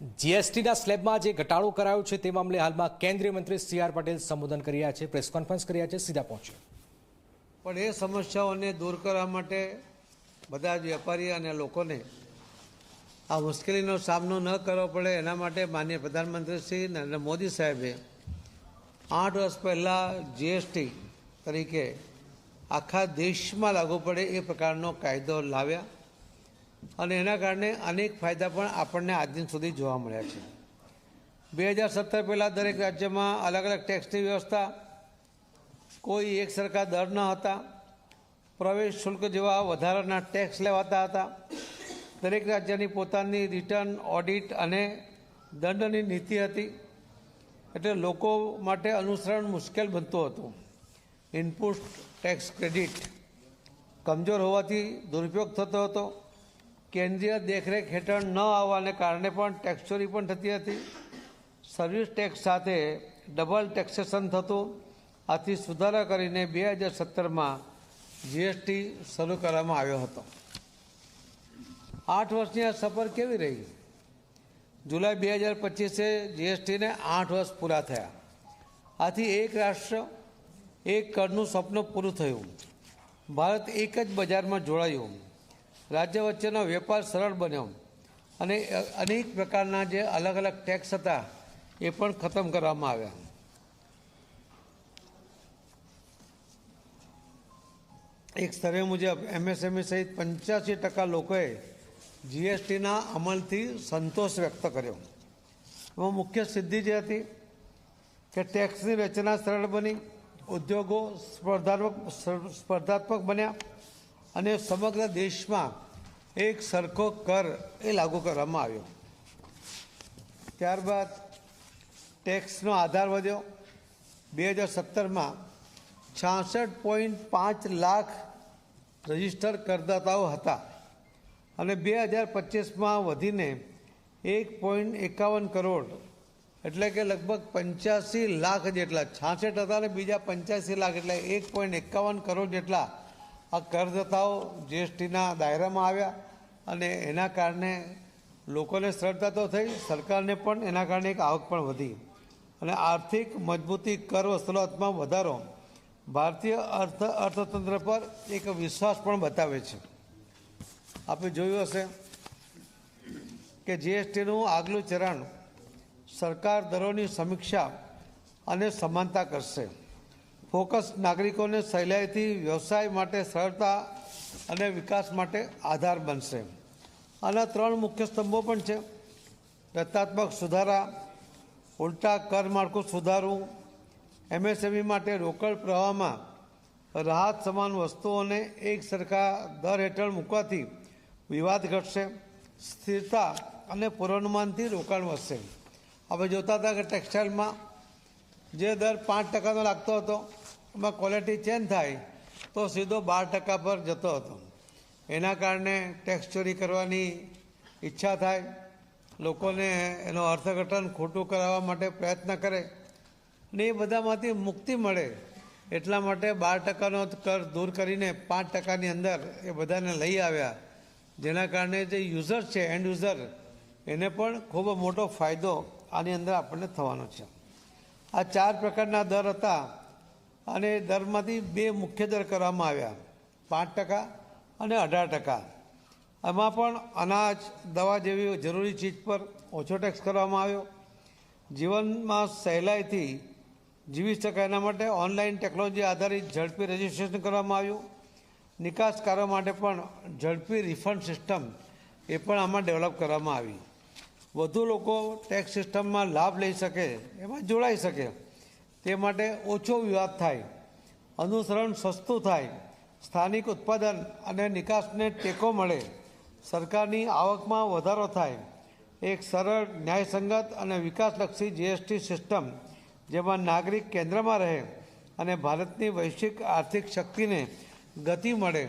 જીએસટીના સ્લેબમાં જે ઘટાડો કરાયો છે તે મામલે હાલમાં કેન્દ્રીય મંત્રી સી આર પટેલ સંબોધન કરી રહ્યા છે, પ્રેસ કોન્ફરન્સ કરી રહ્યા છે, સીધા પહોંચે પણ એ સમસ્યાઓને દૂર કરવા માટે બધા જ વેપારી અને લોકોને આ મુશ્કેલીનો સામનો ન કરવો પડે. એના માટે માન્ય પ્રધાનમંત્રી શ્રી નરેન્દ્ર મોદી સાહેબે આઠ વર્ષ પહેલાં જીએસટી તરીકે આખા દેશમાં લાગુ પડે એ પ્રકારનો કાયદો લાવ્યા. અને એના કારણે અનેક ફાયદા પણ આપણને આજ દિન સુધી જોવા મળ્યા છે. બે હજાર સત્તર પહેલાં દરેક રાજ્યમાં અલગ અલગ ટેક્સની વ્યવસ્થા, કોઈ એક સરખા દર ન હતા, પ્રવેશ શુલ્ક જેવા વધારાના ટેક્સ લેવાતા હતા. દરેક રાજ્યની પોતાની રિટર્ન, ઓડિટ અને દંડની નીતિ હતી. એટલે લોકો માટે અનુસરણ મુશ્કેલ બનતું હતું. ઇનપુટ ટેક્સ ક્રેડિટ કમજોર હોવાથી દુરુપયોગ થતો હતો. કેન્દ્રીય દેખરેખ હેઠળ ન આવવાને કારણે પણ ટેક્સ ચોરી પણ થતી હતી. સર્વિસ ટેક્સ સાથે ડબલ ટેક્સેશન થતું. આથી સુધારા કરીને બે હજાર સત્તરમાં જીએસટી શરૂ કરવામાં આવ્યો હતો. આઠ વર્ષની આ સફર કેવી રહી? જુલાઈ બે હજાર પચીસે જીએસટીને આઠ વર્ષ પૂરા થયા. આથી એક રાષ્ટ્ર, એક કરનું સપનું પૂરું થયું. ભારત એક જ બજારમાં જોડાયું. રાજ્ય વચ્ચેનો વેપાર સરળ બન્યો. અને અનેક પ્રકારના જે અલગ અલગ ટેક્સ હતા, એ પણ ખતમ કરવામાં આવ્યા. એક સર્વે મુજબ એમએસએમઈ સહિત પંચ્યાસી ટકા લોકોએ જીએસટીના અમલથી સંતોષ વ્યક્ત કર્યો. એમાં મુખ્ય સિદ્ધિ જે હતી કે ટેક્સની રચના સરળ બની, ઉદ્યોગો સ્પર્ધાત્મક સ્પર્ધાત્મક બન્યા. અને સમગ્ર દેશમાં એક સરખો કર એ લાગુ કરવામાં આવ્યો. ત્યારબાદ ટેક્સનો આધાર વધ્યો. બે હજાર સત્તરમાં છાસઠ પોઈન્ટ પાંચ લાખ રજિસ્ટર કરદાતાઓ હતા અને બે હજાર પચીસમાં વધીને એક પોઈન્ટ એકાવન કરોડ, એટલે કે લગભગ પંચ્યાસી લાખ જેટલા, છાસઠ હતા અને બીજા પંચ્યાસી લાખ એટલે એક પોઈન્ટ એકાવન કરોડ જેટલા આ કરદાતાઓ જીએસટીના દાયરામાં આવ્યા અને એના કારણે લોકોને સરળતા તો થઈ, સરકારને પણ એના કારણે એક આવક પણ વધી. અને આર્થિક મજબૂતી કર વસૂલાતમાં વધારો ભારતીય અર્થ, અર્થતંત્ર પર એક વિશ્વાસ પણ બતાવે છે. આપણે જોયું હશે કે જીએસટીનું આગલું ચરણ સરકાર દરોની સમીક્ષા અને સમાનતા કરશે. ફોકસ નાગરિકોને સહેલાઈથી વ્યવસાય માટે સરળતા અને વિકાસ માટે આધાર બનશે. આના ત્રણ મુખ્ય સ્તંભો પણ છે. રચનાત્મક સુધારા, ઉલટા કર માળખું સુધારવું, એમએસએમઈ માટે રોકડ પ્રવાહમાં રાહત સમાન વસ્તુઓને એક સરખા દર હેઠળ મૂકવાથી વિવાદ ઘટશે, સ્થિરતા અને પૂર્વાનુમાનથી રોકાણ વધશે. આપણે જોતા હતા કે ટેક્સટાઇલમાં જે દર પાંચ ટકાનો લાગતો હતો, એમાં ક્વોલિટી ચેન્જ થાય તો સીધો બાર ટકા પર જતો હતો. એના કારણે ટેક્સ ચોરી કરવાની ઈચ્છા થાય. લોકોને એનો અર્થઘટન ખોટું કરાવવા માટે પ્રયત્ન કરે ને એ બધામાંથી મુક્તિ મળે એટલા માટે બાર ટકાનો કર દૂર કરીને પાંચ ટકાની અંદર એ બધાને લઈ આવ્યા. જેના કારણે જે યુઝર છે એન્ડ યુઝર એને પણ ખૂબ મોટો ફાયદો આની અંદર આપણને થવાનો છે. આ ચાર પ્રકારના દર હતા અને દરમાંથી બે મુખ્ય દર કરવામાં આવ્યા. પાંચ ટકા અને અઢાર ટકા. એમાં પણ અનાજ, દવા જેવી જરૂરી ચીજ પર ઓછો ટેક્સ કરવામાં આવ્યો. જીવનમાં સહેલાઈથી જીવી શકાય એના માટે ઓનલાઈન ટેકનોલોજી આધારિત ઝડપી રજિસ્ટ્રેશન કરવામાં આવ્યું. નિકાસકારો માટે પણ ઝડપી રિફંડ સિસ્ટમ એ પણ આમાં ડેવલપ કરવામાં આવી. વધુ લોકો ટેક્સ સિસ્ટમમાં લાભ લઈ શકે, એમાં જોડાઈ શકે. તે માટે ઓછો વિવાદ થાય, અનુસરણ સસ્તું થાય, સ્થાનિક ઉત્પાદન અને નિકાસને ટેકો મળે, સરકારની આવકમાં વધારો થાય. એક સરળ, ન્યાયસંગત અને વિકાસલક્ષી જીએસટી સિસ્ટમ જેમાં નાગરિક કેન્દ્રમાં રહે અને ભારતની વૈશ્વિક આર્થિક શક્તિને ગતિ મળે,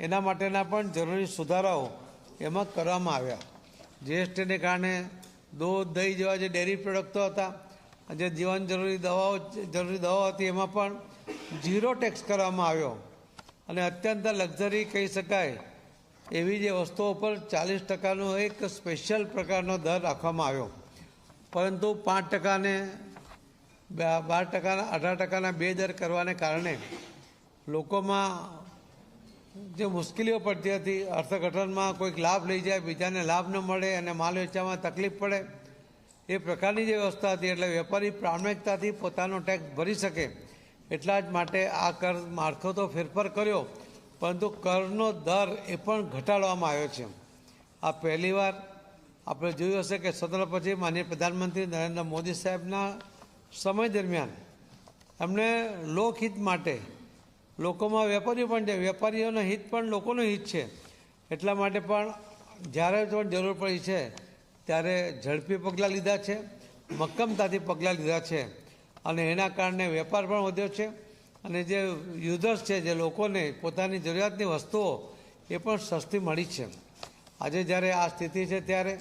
એના માટેના પણ જરૂરી સુધારાઓ એમાં કરવામાં આવ્યા. જીએસટીને કારણે દૂધ દહીં જેવા જે ડેરી પ્રોડક્ટો હતા જે જીવન જરૂરી દવાઓ જરૂરી દવાઓ હતી, એમાં પણ ઝીરો ટેક્સ કરવામાં આવ્યો. અને અત્યંત લક્ઝરી કહી શકાય, એવી જે વસ્તુઓ પર ચાલીસ ટકાનો એક સ્પેશિયલ પ્રકારનો દર રાખવામાં આવ્યો. પરંતુ પાંચ ટકાને બાર ટકાના, અઢાર ટકાના બે દર કરવાને કારણે લોકોમાં જે મુશ્કેલીઓ પડતી હતી, અર્થઘટનમાં કોઈક લાભ લઈ જાય, બીજાને લાભ ન મળે અને માલ વેચવામાં તકલીફ પડે, એ પ્રકારની જે વ્યવસ્થા હતી એટલે વેપારી પ્રામાણિકતાથી પોતાનો ટેક્સ ભરી શકે એટલા જ માટે આ કર માળખો તો ફેરફાર કર્યો. પરંતુ કરનો દર એ પણ ઘટાડવામાં આવ્યો છે. આ પહેલીવાર આપણે જોયું હશે કે સત્ર પછી માનીય પ્રધાનમંત્રી નરેન્દ્ર મોદી સાહેબના સમય દરમિયાન એમણે લોકહિત માટે લોકોમાં વેપારીઓ પણ છે. વેપારીઓનું હિત પણ લોકોનું હિત છે. એટલા માટે પણ જ્યારે પણ જરૂર પડી છે, ત્યારે ઝડપી પગલાં લીધા છે, મક્કમતાથી પગલાં લીધા છે. અને એના કારણે વેપાર પણ વધ્યો છે. અને જે યુઝર્સ છે, જે લોકોને પોતાની જરૂરિયાતની વસ્તુઓ એ પણ સસ્તી મળી છે. આજે જ્યારે આ સ્થિતિ છે, ત્યારે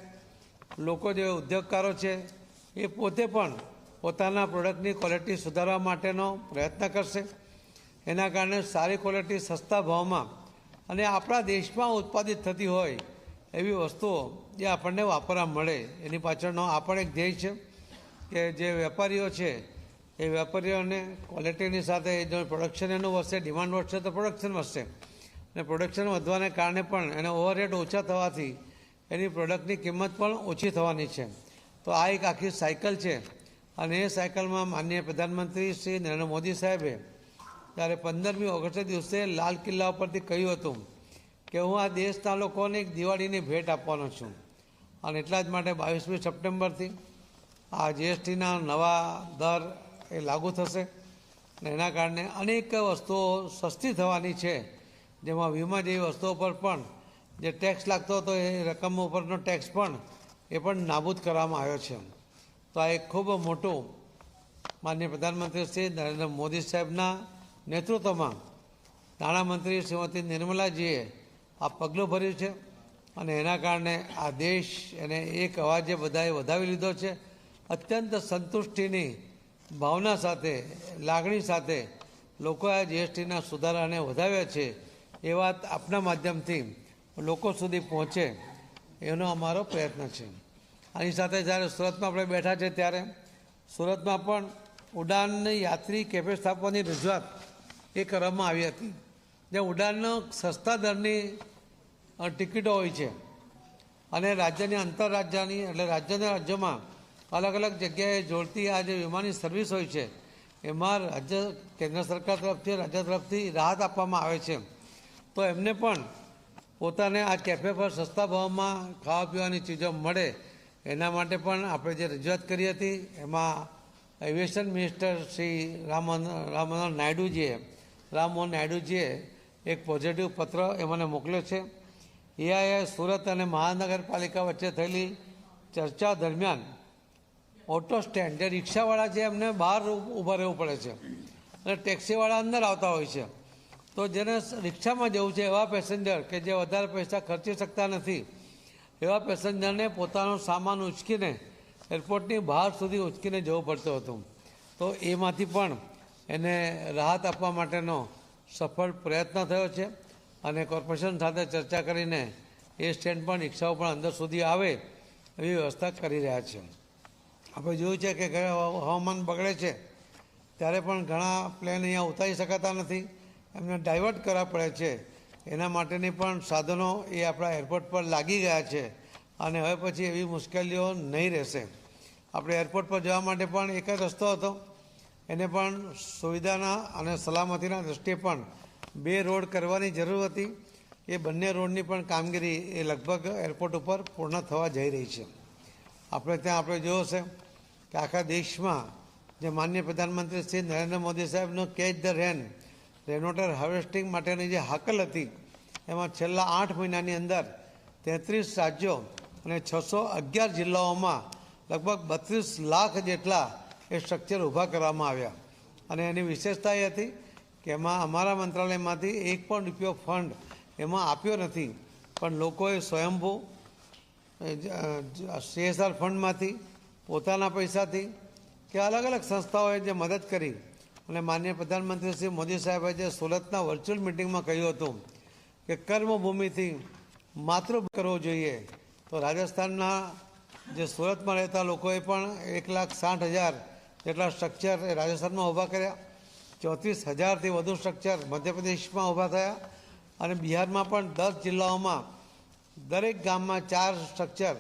લોકો જે ઉદ્યોગકારો છે, એ પોતે પણ પોતાના પ્રોડક્ટની ક્વોલિટી સુધારવા માટેનો પ્રયત્ન કરશે. એના કારણે સારી ક્વોલિટી સસ્તા ભાવમાં અને આપણા દેશમાં ઉત્પાદિત થતી હોય એવી વસ્તુઓ જે આપણને વાપરવા મળે. એની પાછળનો આ પણ એક ધ્યેય છે કે જે વેપારીઓ છે, એ વેપારીઓને ક્વોલિટીની સાથે જો પ્રોડક્શન એનું વધશે ડિમાન્ડ વધશે, તો પ્રોડક્શન વધશે. અને પ્રોડક્શન વધવાને કારણે પણ એને ઓવરહેડ ઓછા થવાથી એની પ્રોડક્ટની કિંમત પણ ઓછી થવાની છે. તો આ એક આખી સાયકલ છે. અને એ સાયકલમાં માનનીય પ્રધાનમંત્રી શ્રી નરેન્દ્ર મોદી સાહેબે ત્યારે પંદરમી ઓગસ્ટ દિવસે લાલ કિલ્લા ઉપરથી કહ્યું હતું કે હું આ દેશના લોકોને એક દિવાળીની ભેટ આપવાનો છું. અને એટલા જ માટે બાવીસમી સપ્ટેમ્બરથી આ જીએસટીના નવા દર એ લાગુ થશે અને એના કારણે અનેક વસ્તુઓ સસ્તી થવાની છે. જેમાં વીમા જેવી વસ્તુઓ પર પણ જે ટેક્સ લાગતો હતો એ રકમ ઉપરનો ટેક્સ પણ એ પણ નાબૂદ કરવામાં આવ્યો છે. તો આ એક ખૂબ મોટું માનનીય પ્રધાનમંત્રી શ્રી નરેન્દ્ર મોદી સાહેબના નેતૃત્વમાં નાણામંત્રી શ્રીમતી નિર્મલાજીએ આ પગલું ભર્યું છે અને એના કારણે આ દેશ એને એક અવાજે બધાએ વધાવી લીધો છે. અત્યંત સંતુષ્ટિની ભાવના સાથે, લાગણી સાથે લોકોએ આ જીએસટીના સુધારાને વધાવ્યા છે. એ વાત આપના માધ્યમથી લોકો સુધી પહોંચે એનો અમારો પ્રયત્ન છે. આની સાથે જ્યારે સુરતમાં આપણે બેઠા છે ત્યારે સુરતમાં પણ ઉડાનની યાત્રી કેફે સ્થાપવાની રજૂઆત એ કરવામાં આવી હતી. જે ઉડાનનો સસ્તા દરની ટિકિટો હોય છે. અને રાજ્યની, આંતરરાજ્યની, એટલે રાજ્યના રાજ્યોમાં અલગ અલગ જગ્યાએ જોડતી આ જે વિમાની સર્વિસ હોય છે, એમાં રાજ્ય, કેન્દ્ર સરકાર તરફથી, રાજ્ય તરફથી રાહત આપવામાં આવે છે. તો એમને પણ પોતાને આ કેફે પર સસ્તા ભાવમાં ખાવા પીવાની ચીજો મળે, એના માટે પણ આપણે જે રજૂઆત કરી હતી, એમાં એવિએશન મિનિસ્ટર શ્રી રામ રામમોહન નાયડુજીએ રામમોહન નાયડુજીએ એક પોઝિટિવ પત્ર એ મને મોકલ્યો છે. એઆઈએ સુરત અને મહાનગરપાલિકા વચ્ચે થયેલી ચર્ચા દરમિયાન ઓટો સ્ટેન્ડ જે રિક્ષાવાળા છે એમને બહાર ઊભા રહેવું પડે છે અને ટેક્સીવાળા અંદર આવતા હોય છે. તો જેને રિક્ષામાં જવું છે એવા પેસેન્જર કે જે વધારે પૈસા ખર્ચી શકતા નથી, એવા પેસેન્જરને પોતાનો સામાન ઉંચકીને એરપોર્ટની બહાર સુધી ઉંચકીને જવું પડતું હતું. તો એમાંથી પણ એને રાહત આપવા માટેનો સફળ પ્રયત્ન થયો છે અને કોર્પોરેશન સાથે ચર્ચા કરીને એ સ્ટેન્ડ પણ રિક્ષાઓ પણ અંદર સુધી આવે એવી વ્યવસ્થા કરી રહ્યા છે. આપણે જોયું છે કે હવામાન બગડે છે ત્યારે પણ ઘણા પ્લેન અહીંયા ઉતારી શકાતા નથી. એમને ડાયવર્ટ કરવા પડે છે. એના માટેની પણ સાધનો એ આપણા એરપોર્ટ પર લાગી ગયા છે અને હવે પછી એવી મુશ્કેલીઓ નહીં રહેશે. આપણે એરપોર્ટ પર જવા માટે પણ એક જ રસ્તો હતો. એને પણ સુવિધાના અને સલામતીના દૃષ્ટિએ પણ બે રોડ કરવાની જરૂર હતી. એ બંને રોડની પણ કામગીરી એ લગભગ એરપોર્ટ ઉપર પૂર્ણ થવા જઈ રહી છે. આપણે ત્યાં આપણે જોયું છે કે આખા દેશમાં જે માન્ય પ્રધાનમંત્રી શ્રી નરેન્દ્ર મોદી સાહેબનો catch the rain rainwater harvesting માટેની જે હાકલ હતી, એમાં છેલ્લા આઠ મહિનાની અંદર તેત્રીસ રાજ્યો અને છસો અગિયાર જિલ્લાઓમાં લગભગ બત્રીસ લાખ જેટલા એ સ્ટ્રક્ચર ઊભા કરવામાં આવ્યા. અને એની વિશેષતા એ હતી કે એમાં અમારા મંત્રાલયમાંથી એક પણ રૂપિયો ફંડ એમાં આપ્યો નથી. પણ લોકોએ સ્વયંભૂ સીએસઆર ફંડમાંથી પોતાના પૈસાથી કે અલગ અલગ સંસ્થાઓએ જે મદદ કરી. અને માનનીય પ્રધાનમંત્રી શ્રી મોદી સાહેબે જે સુરતના વર્ચ્યુઅલ મિટિંગમાં કહ્યું હતું કે કર્મભૂમિથી માત્ર કરવો જોઈએ. તો રાજસ્થાનના જે સુરતમાં રહેતા લોકોએ પણ એક લાખ સાઠ હજાર જેટલા સ્ટ્રક્ચર એ રાજસ્થાનમાં ઊભા કર્યા, ચોત્રીસ હજારથી વધુ સ્ટ્રક્ચર મધ્યપ્રદેશમાં ઊભા થયા અને બિહારમાં પણ દસ જિલ્લાઓમાં દરેક ગામમાં ચાર સ્ટ્રક્ચર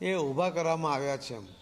એ ઊભા કરવામાં આવ્યા છે